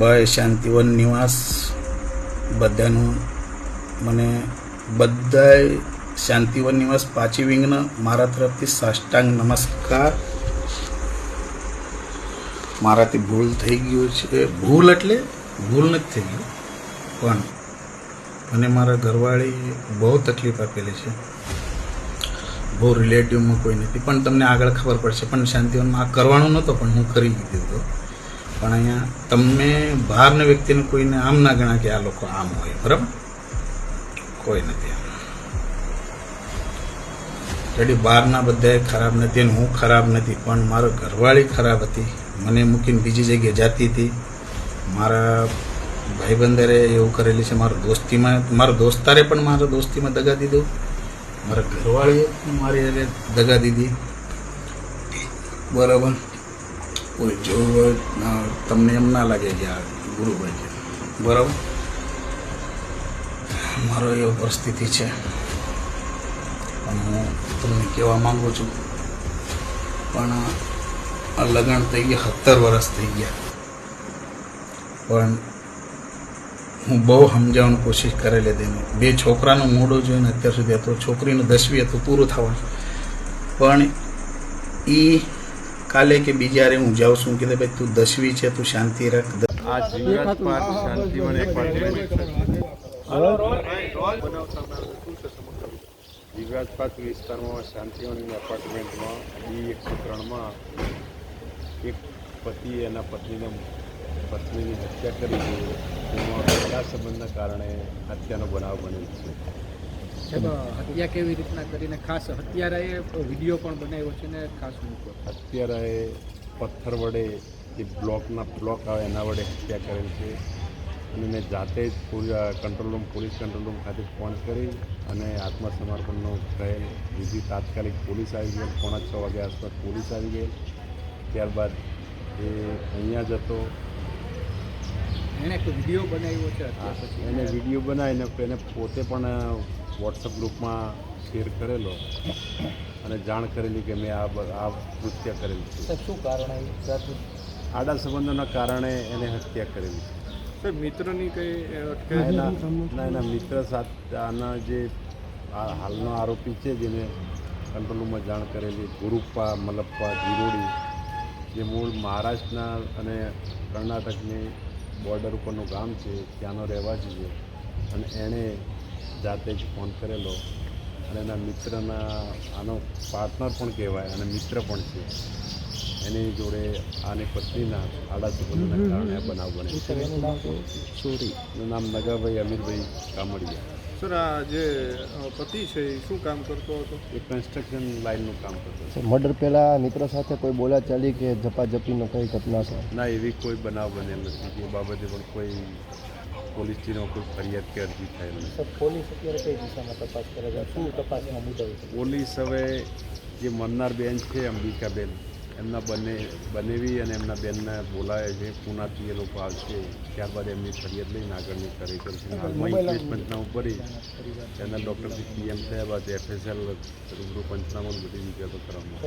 ભાઈ શાંતિવન નિવાસ બધાનું મને બધાય શાંતિવન નિવાસ પાછી વિંગના મારા તરફથી સાષ્ટાંગ નમસ્કાર. મારાથી ભૂલ થઈ ગયું છે. ભૂલ એટલે ભૂલ નથી થઈ ગયું. પણ મને મારા ઘરવાળી બહુ તકલીફ આપેલી છે. બહુ રિલેટિવમાં કોઈ નથી. પણ તમને આગળ ખબર પડશે. પણ શાંતિવનમાં આ કરવાનું નહોતો, પણ હું કરી દીધું હતું પણ અહીંયા તમે બહારના વ્યક્તિને કોઈને આમ ના ગણા કે આ લોકો આમ હોય, બરાબર? કોઈ નથી આમ. રેડી બહારના બધાએ ખરાબ નથી અને હું ખરાબ નથી, પણ મારો ઘરવાળી ખરાબ હતી. મને મૂકીને બીજી જગ્યાએ જાતી હતી. મારા ભાઈબંધરે એવું કરેલી છે, મારો દોસ્તીમાં, મારો દોસ્તારે પણ મારા દોસ્તીમાં દગા દીધો. મારા ઘરવાળીએ મારી દગા દીધી. બરાબર? કોઈ જોવું તમને એમ ના લાગે કે આ ગુરુભાઈ છે. બરાબર? મારો એવો પરિસ્થિતિ છે. હું તમને કહેવા માગું છું, પણ આ લગ્ન થઈ ગયા, સત્તર વર્ષ થઈ ગયા. પણ હું બહુ સમજાવવાની કોશિશ કરેલી હતી બે છોકરાનું મોઢું જોઈને અત્યાર સુધી હતું છોકરીનું દસવી હતું, પૂરું થવાનું. પણ એ કાલે કે બીજારે હું જાઉં છું કે ભાઈ તું દસવી છે, તું શાંતિ રાખ. જીવરાજ પાર્ક વિસ્તારમાં શાંતિવન એપાર્ટમેન્ટમાં બી એકસો ત્રણમાં એક પતિ એના પત્નીને પત્નીની હત્યા કરી છે. તેમાં પહેલા સંબંધના કારણે હત્યાનો બનાવ બન્યો છે. હત્યા કેવી રીતના કરીને ખાસ હત્યારાએ વીડિયો પણ બનાવ્યો છે ને ખાસ મૂક્યો હત્યારાએ પથ્થર વડે જે બ્લોકના બ્લોક આવે એના વડે હત્યા કરેલ છે. અને મેં જાતે જ control room police control room ખાતે ફોન કરી અને આત્મસમર્પણનો થયેલ બીજી તાત્કાલિક પોલીસ આવી ગઈ પોણા છ વાગ્યા આસપાસ પોલીસ આવી ગઈ ત્યારબાદ એ અહીંયા જતો એણે એક વીડિયો બનાવ્યો છે પછી. એને વીડિયો બનાવીને એને પોતે પણ વોટ્સઅપ ગ્રુપમાં શેર કરેલો અને જાણ કરેલી કે મેં આ આ કૃત્ય કરેલું છે. સાહેબ શું કારણ આવ્યું આડા સંબંધોના કારણે એને હત્યા કરેલી છે. મિત્રની કઈ ના એના મિત્ર સાથે આના જે આ હાલનો આરોપી છે જેને કંટ્રોલ રૂમમાં જાણ કરેલી ગુરુપ્પા મલપ્પા જીરોડી જે મૂળ મહારાષ્ટ્રના અને કર્ણાટકની બોર્ડર ઉપરનું ગામ છે ત્યાંનો રહેવાસી છે. અને એણે જાતે જ ફોન કરેલો અને એના મિત્રના આનો પાર્ટનર પણ કહેવાય અને મિત્ર પણ છે. એની જોડે આની પત્નીના આડા સંબંધોના કારણે બનાવ બને છે. સોરી એનું નામ નગાભાઈ અમીરભાઈ કામડિયા. સર આ જે પતિ છે એ શું કામ કરતો હતો? એ કન્સ્ટ્રક્શન લાઇનનું કામ કરતો હતો. મર્ડર પહેલાં મિત્ર સાથે કોઈ બોલાચાલી કે ઝપાઝપીનો કઈ ઘટના છે? ના એવી કોઈ બનાવ બનેલ નથી. એ બાબતે પણ કોઈ પોલીસ સ્ટેશનમાં કોઈ ફરિયાદ કે અરજી થયેલ નથી. પોલીસ અત્યારે કઈ દિશામાં તપાસ કરે છે? શું તપાસમાં મુદ્દો છે? પોલીસ હવે જે મરનાર બેન છે અંબિકાબેન એમના બંને બનેવી અને એમના બેનને બોલાવે છે. પૂનાથી એ લોકો આવશે. ત્યારબાદ એમની ફરિયાદ લઈને આગળની કરી કરશે હાલમાં પંચનામું ભરી એના ડૉક્ટરથી પીએમ થયા બાદ એફએસએલ રૂબરૂ પંચનામું બધી વિગતો કરવામાં